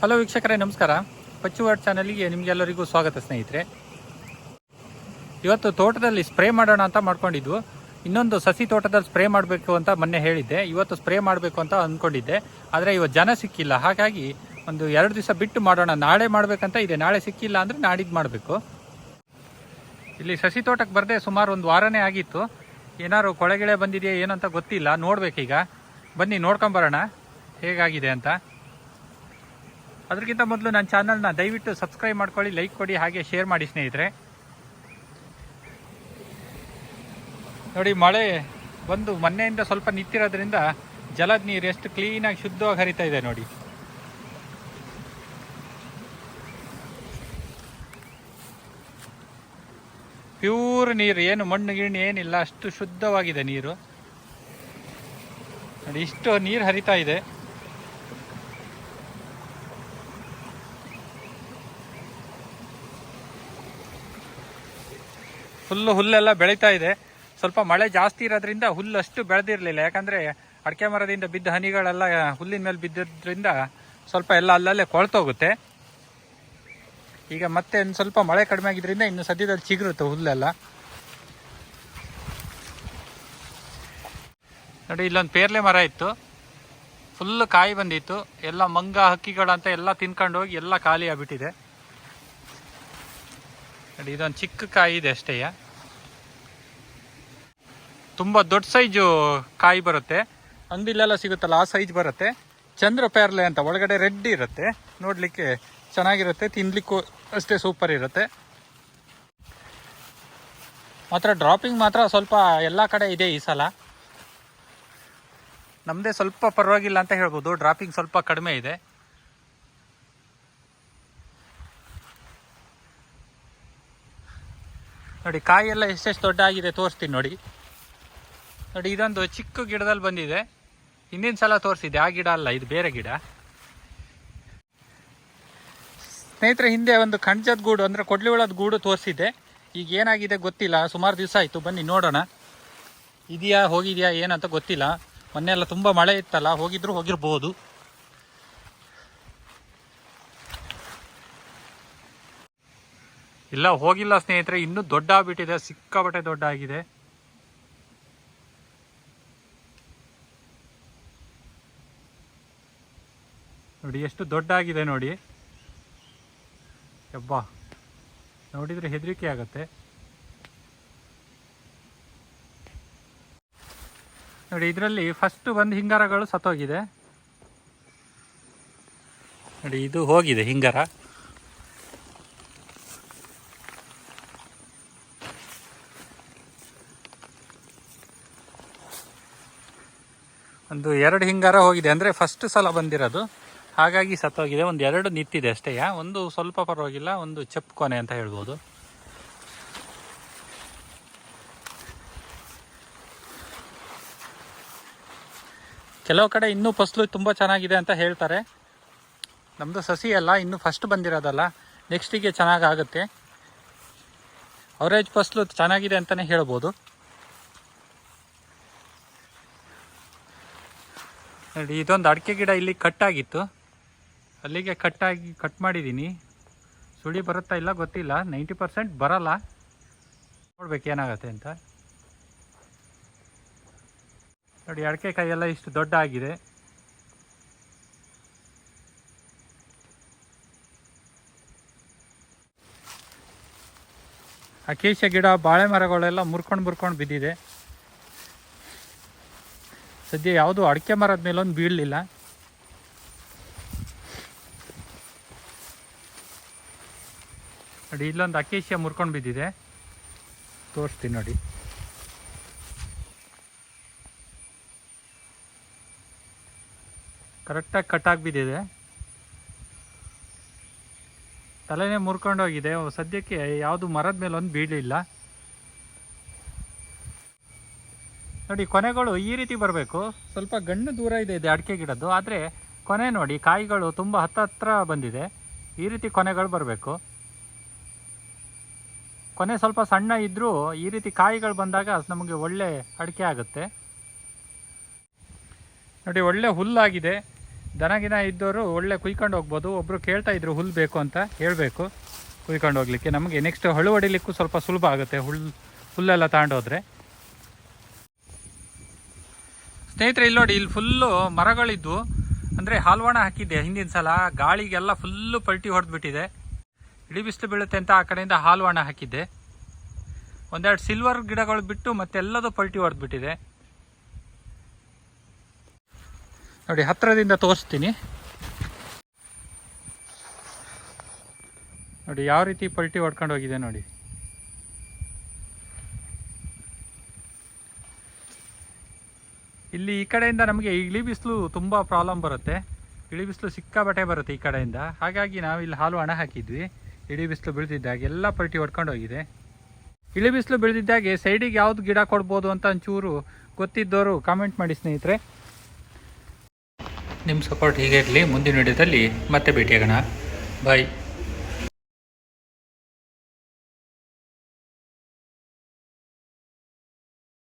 Hello ವೀಕ್ಷಕರೇ, ನಮಸ್ಕಾರ. ಪಚ್ಚು word ಚಾನಲ್ಗೆ ನಿಮಗೆಲ್ಲರಿಗೂ ಸ್ವಾಗತ ಸ್ನೇಹಿತರೆ. ಇವತ್ತು ತೋಟದಲ್ಲಿ ಸ್ಪ್ರೇ ಮಾಡೋಣ ಅಂತ ಮಾಡ್ಕೊಂಡಿದ್ವು ಇನ್ನೊಂದು ಸಸಿ ತೋಟದಲ್ಲಿ ಸ್ಪ್ರೇ ಮಾಡಬೇಕು ಅಂತ ಮೊನ್ನೆ ಹೇಳಿದ್ದೆ. ಇವತ್ತು ಸ್ಪ್ರೇ ಮಾಡಬೇಕು ಅಂತ ಅಂದ್ಕೊಂಡಿದ್ದೆ ಆದರೆ ಇವತ್ತು ಜನ ಸಿಕ್ಕಿಲ್ಲ. ಹಾಗಾಗಿ ಒಂದು ಎರಡು ದಿವಸ ಬಿಟ್ಟು ಮಾಡೋಣ. ನಾಳೆ ಮಾಡಬೇಕಂತ ಇದೆ. ನಾಳೆ ಸಿಕ್ಕಿಲ್ಲ ಅಂದರೆ ನಾಡಿದ್ದು ಮಾಡಬೇಕು. ಇಲ್ಲಿ ಸಸಿ ತೋಟಕ್ಕೆ ಬರದೆ ಸುಮಾರು ಒಂದು ವಾರನೇ ಆಗಿತ್ತು. ಏನಾದ್ರು ಕೊಳೆಗಿಳೆ ಬಂದಿದೆಯಾ ಏನಂತ ಗೊತ್ತಿಲ್ಲ. ನೋಡ್ಬೇಕೀಗ. ಬನ್ನಿ, ನೋಡ್ಕೊಂಬರೋಣ. ಹೇಗಾಗಿದೆ ಅಂತ. ಅದಕ್ಕಿಂತ ಮೊದಲು ನನ್ನ ಚಾನಲ್ನ ದಯವಿಟ್ಟು ಸಬ್ಸ್ಕ್ರೈಬ್ ಮಾಡ್ಕೊಳ್ಳಿ, ಲೈಕ್ ಕೊಡಿ, ಹಾಗೆ ಶೇರ್ ಮಾಡಿ ಸ್ನೇಹಿತರೆ. ನೋಡಿ, ಮಳೆ ಬಂದು ಮೊನ್ನೆಯಿಂದ ಸ್ವಲ್ಪ ನಿಂತಿರೋದ್ರಿಂದ ಜಲದ ನೀರು ಎಷ್ಟು ಕ್ಲೀನಾಗಿ ಶುದ್ಧವಾಗಿ ಹರಿತಾ ಇದೆ ನೋಡಿ. ಪ್ಯೂರ್ ನೀರು, ಏನು ಮಣ್ಣು ಗಿಣ್ಣು ಏನಿಲ್ಲ, ಅಷ್ಟು ಶುದ್ಧವಾಗಿದೆ ನೀರು. ನೋಡಿ, ಇಷ್ಟು ನೀರು ಹರಿತಾ ಇದೆ. ಫುಲ್ಲು ಹುಲ್ಲೆಲ್ಲ ಬೆಳೀತಾ ಇದೆ. ಸ್ವಲ್ಪ ಮಳೆ ಜಾಸ್ತಿ ಇರೋದ್ರಿಂದ ಹುಲ್ಲು ಅಷ್ಟು ಬೆಳೆದಿರಲಿಲ್ಲ. ಯಾಕಂದರೆ ಅಡಿಕೆ ಮರದಿಂದ ಬಿದ್ದ ಹನಿಗಳೆಲ್ಲ ಹುಲ್ಲಿನ ಮೇಲೆ ಬಿದ್ದಿದ್ರಿಂದ ಸ್ವಲ್ಪ ಎಲ್ಲ ಅಲ್ಲಲ್ಲೇ ಕೊಳ್ತೋಗುತ್ತೆ. ಈಗ ಮತ್ತೆ ಇನ್ನು ಸ್ವಲ್ಪ ಮಳೆ ಕಡಿಮೆ ಆಗಿದ್ದರಿಂದ ಇನ್ನು ಸದ್ಯದಲ್ಲಿ ಚಿಗುರುತ್ತೆ ಹುಲ್ಲೆಲ್ಲ. ನೋಡಿ, ಇಲ್ಲೊಂದು ಪೇರ್ಲೆ ಮರ ಇತ್ತು. ಫುಲ್ ಕಾಯಿ ಬಂದಿತ್ತು. ಎಲ್ಲ ಮಂಗ, ಹಕ್ಕಿಗಳಂತ ಎಲ್ಲ ತಿನ್ಕೊಂಡು ಹೋಗಿ ಎಲ್ಲ ಖಾಲಿ ಆಗ್ಬಿಟ್ಟಿದೆ. ನೋಡಿ, ಇದೊಂದು ಚಿಕ್ಕ ಕಾಯಿ ಇದೆ ಅಷ್ಟೇಯ ತುಂಬ ದೊಡ್ಡ ಸೈಜು ಕಾಯಿ ಬರುತ್ತೆ. ಅಂಗಡಿಲೆಲ್ಲ ಸಿಗುತ್ತಲ್ಲ, ಆ ಸೈಜ್ ಬರುತ್ತೆ. ಚಂದ್ರ ಪೇರ್ಲೆ ಅಂತ, ಒಳಗಡೆ ರೆಡ್ ಇರುತ್ತೆ. ನೋಡಲಿಕ್ಕೆ ಚೆನ್ನಾಗಿರುತ್ತೆ, ತಿನ್ಲಿಕ್ಕೂ ಅಷ್ಟೇ ಸೂಪರ್ ಇರುತ್ತೆ. ಮಾತ್ರ ಡ್ರಾಪಿಂಗ್ ಮಾತ್ರ ಸ್ವಲ್ಪ ಎಲ್ಲ ಕಡೆ ಇದೆ ಈ ಸಲ. ನಮ್ಮದೇ ಸ್ವಲ್ಪ ಪರವಾಗಿಲ್ಲ ಅಂತ ಹೇಳ್ಬೋದು ಡ್ರಾಪಿಂಗ್ ಸ್ವಲ್ಪ ಕಡಿಮೆ ಇದೆ. ನೋಡಿ ಕಾಯಿ ಎಲ್ಲ ಎಷ್ಟೆಷ್ಟು ದೊಡ್ಡ ಆಗಿದೆ ತೋರಿಸ್ತೀನಿ ನೋಡಿ. ನೋಡಿ, ಇದೊಂದು ಚಿಕ್ಕ ಗಿಡದಲ್ಲಿ ಬಂದಿದೆ. ಹಿಂದಿನ ಸಲ ತೋರಿಸಿದೆ ಆ ಗಿಡ ಅಲ್ಲ, ಇದು ಬೇರೆ ಗಿಡ. ಸ್ನೇಹಿತರೆ, ಹಿಂದೆ ಒಂದು ಖಂಡಜದ ಗೂಡು, ಅಂದರೆ ಕೊಡ್ಲಿವಳದ ಗೂಡು ತೋರಿಸಿದ್ದೆ. ಈಗ ಏನಾಗಿದೆ ಗೊತ್ತಿಲ್ಲ, ಸುಮಾರು ದಿವಸ ಆಯಿತು, ಬನ್ನಿ ನೋಡೋಣ. ಇದೆಯಾ, ಹೋಗಿದೆಯಾ, ಏನಂತ ಗೊತ್ತಿಲ್ಲ. ಮೊನ್ನೆ ಎಲ್ಲ ತುಂಬ ಮಳೆ ಇತ್ತಲ್ಲ, ಹೋಗಿದ್ರು ಹೋಗಿರ್ಬೋದು. ಇಲ್ಲ, ಹೋಗಿಲ್ಲ ಸ್ನೇಹಿತರೆ, ಇನ್ನೂ ದೊಡ್ಡ ಆಗ್ಬಿಟ್ಟಿದೆ ಸಿಕ್ಕಾಬಟ್ಟೆ ದೊಡ್ಡ ಆಗಿದೆ. ನೋಡಿ, ಎಷ್ಟು ದೊಡ್ಡ ಆಗಿದೆ ನೋಡಿ. ಯಬ್ಬಾ, ನೋಡಿದ್ರೆ ಹೆದರಿಕೆ ಆಗುತ್ತೆ. ನೋಡಿ, ಇದರಲ್ಲಿ ಫಸ್ಟ್ ಬಂದು ಹಿಂಗಾರಗಳು ಸತ್ತೋಗಿದೆ. ನೋಡಿ, ಇದು ಹೋಗಿದೆ ಹಿಂಗಾರ. ಒಂದು ಎರಡು ಹಿಂಗಾರ ಹೋಗಿದೆ ಅಂದರೆ ಫಸ್ಟ್ ಸಲ ಬಂದಿರೋದು. ಹಾಗಾಗಿ ಸತ್ತೋಗಿದೆ. ಒಂದು ಎರಡು ನಿಂತಿದೆ ಅಷ್ಟೇ. ಒಂದು ಸ್ವಲ್ಪ ಪರವಾಗಿಲ್ಲ, ಒಂದು ಕೊನೆ ಅಂತ ಹೇಳ್ಬೋದು. ಕೆಲವು ಕಡೆ ಇನ್ನೂ ಫಸಲು ತುಂಬ ಚೆನ್ನಾಗಿದೆ ಅಂತ ಹೇಳ್ತಾರೆ. ನಮ್ಮದು ಸಸಿ ಅಲ್ಲ ಇನ್ನೂ ಫಸ್ಟ್ ಬಂದಿರೋದಲ್ಲ. ನೆಕ್ಸ್ಟಿಗೆ ಚೆನ್ನಾಗಾಗುತ್ತೆ. ಅವರೇಜ್ ಫಸಲು ಚೆನ್ನಾಗಿದೆ ಅಂತಲೇ ಹೇಳ್ಬೋದು. ನೋಡಿ, ಇದೊಂದು ಅಡಿಕೆ ಗಿಡ ಇಲ್ಲಿ ಕಟ್ಟಾಗಿತ್ತು. ಅಲ್ಲಿಗೆ ಕಟ್ಟಾಗಿ ಕಟ್ ಮಾಡಿದ್ದೀನಿ ಸುಳಿ ಬರುತ್ತಾ ಇಲ್ಲ ಗೊತ್ತಿಲ್ಲ. ನೈಂಟಿ ಪರ್ಸೆಂಟ್ ಬರಲ್ಲ. ನೋಡ್ಬೇಕು ಏನಾಗುತ್ತೆ ಅಂತ. ನೋಡಿ, ಅಡಿಕೆ ಕಾಯಿ ಎಲ್ಲ ಇಷ್ಟು ದೊಡ್ಡ ಆಗಿದೆ. ಅಕೇಶ ಗಿಡ ಬಾಳೆ ಮರಗಳೆಲ್ಲ ಮುರ್ಕೊಂಡು ಮುರ್ಕೊಂಡು ಬಿದ್ದಿದೆ. ಸದ್ಯ ಯಾವುದು ಅಡಿಕೆ ಮರದ ಮೇಲೆ ಒಂದು ಬೀಳಲಿಲ್ಲ. ನೋಡಿ, ಇಲ್ಲೊಂದು ಅಕೇಶಿಯ ಮುರ್ಕೊಂಡು ಬಿದ್ದಿದೆ. ತೋರಿಸ್ತೀನಿ ನೋಡಿ. ಕರೆಕ್ಟಾಗಿ ಕಟ್ಟಾಗಿ ಬಿದ್ದಿದೆ ತಲೆನೇ ಮುರ್ಕೊಂಡೋಗಿದೆ. ಸದ್ಯಕ್ಕೆ ಯಾವುದು ಮರದ ಮೇಲೆ ಒಂದು ಬೀಳಲಿಲ್ಲ. ನೋಡಿ, ಕೊನೆಗಳು ಈ ರೀತಿ ಬರಬೇಕು. ಸ್ವಲ್ಪ ಗಣ್ಣು ದೂರ ಇದೆ ಇದೆ ಅಡಿಕೆ ಗಿಡದ್ದು. ಆದರೆ ಕೊನೆ ನೋಡಿ, ಕಾಯಿಗಳು ತುಂಬ ಹತ್ತ ಹತ್ರ ಬಂದಿದೆ. ಈ ರೀತಿ ಕೊನೆಗಳು ಬರಬೇಕು. ಕೊನೆ ಸ್ವಲ್ಪ ಸಣ್ಣ ಇದ್ದರೂ ಈ ರೀತಿ ಕಾಯಿಗಳು ಬಂದಾಗ ನಮಗೆ ಒಳ್ಳೆ ಅಡಿಕೆ ಆಗುತ್ತೆ. ನೋಡಿ, ಒಳ್ಳೆ ಹುಲ್ಲಾಗಿದೆ. ದನಗಿನ ಇದ್ದವರು ಒಳ್ಳೆ ಕುಯ್ಕೊಂಡು ಹೋಗ್ಬೋದು. ಒಬ್ಬರು ಕೇಳ್ತಾ ಇದ್ರು ಹುಲ್ಲು ಬೇಕು ಅಂತ ಹೇಳಬೇಕು. ಕುಯ್ಕೊಂಡು ಹೋಗ್ಲಿಕ್ಕೆ ನಮಗೆ. ನೆಕ್ಸ್ಟ್ ಹಳು ಹೊಡಿಲಿಕ್ಕೂ ಸ್ವಲ್ಪ ಸುಲಭ ಆಗುತ್ತೆ ಹುಲ್ಲು ಹುಲ್ಲೆಲ್ಲ ತಗೊಂಡೋದ್ರೆ ಸ್ನೇಹಿತರೆ, ಇಲ್ಲಿ ನೋಡಿ, ಇಲ್ಲಿ ಫುಲ್ಲು ಮರಗಳಿದ್ದು, ಅಂದರೆ ಹಾಲ್ವಾಣ ಹಾಕಿದ್ದೆ ಹಿಂದಿನ ಸಲ. ಗಾಳಿಗೆಲ್ಲ ಫುಲ್ಲು ಪಲ್ಟಿ ಹೊಡೆದ್ಬಿಟ್ಟಿದೆ. ಇಡೀ ಬಿಸಿಲು ಬೀಳುತ್ತೆ ಅಂತ ಆ ಕಡೆಯಿಂದ ಹಾಲ್ವಾಣ ಹಾಕಿದ್ದೆ. ಒಂದೆರಡು ಸಿಲ್ವರ್ ಗಿಡಗಳು ಬಿಟ್ಟು ಮತ್ತೆಲ್ಲದೂ ಪಲ್ಟಿ ಹೊಡೆದ್ಬಿಟ್ಟಿದೆ. ನೋಡಿ, ಹತ್ತಿರದಿಂದ ತೋರಿಸ್ತೀನಿ. ನೋಡಿ, ಯಾವ ರೀತಿ ಪಲ್ಟಿ ಹೊಡ್ಕೊಂಡು ಹೋಗಿದೆ ನೋಡಿ. ಇಲ್ಲಿ ಈ ಕಡೆಯಿಂದ ನಮಗೆ ಇಳಿ ಬಿಸಿಲು ತುಂಬ ಪ್ರಾಬ್ಲಮ್ ಬರುತ್ತೆ. ಇಳಿ ಬಿಸಿಲು ಸಿಕ್ಕಾಬಟ್ಟೆ ಬರುತ್ತೆ ಈ ಕಡೆಯಿಂದ. ಹಾಗಾಗಿ ನಾವು ಇಲ್ಲಿ ಹಾಲು ಹಣ ಹಾಕಿದ್ವಿ. ಇಳಿ ಬಿಸಿಲು ಬೀಳ್ತಿದ್ದಾಗ ಎಲ್ಲ ಪಲ್ಟಿ ಹೊಡ್ಕೊಂಡು ಹೋಗಿದೆ. ಇಳಿ ಬಿಸಿಲು ಬೀಳ್ತಿದ್ದಾಗೆ ಸೈಡಿಗೆ ಯಾವ್ದು ಗಿಡ ಕೊಡ್ಬೋದು ಅಂತ ಒಂಚೂರು ಗೊತ್ತಿದ್ದವರು ಕಾಮೆಂಟ್ ಮಾಡಿ ಸ್ನೇಹಿತರೆ. ನಿಮ್ಮ ಸಪೋರ್ಟ್ ಹೀಗೆ ಇರಲಿ, ಮುಂದಿನ ವಿಡಿಯೋದಲ್ಲಿ ಮತ್ತೆ ಭೇಟಿಯಾಗೋಣ. ಬಾಯ್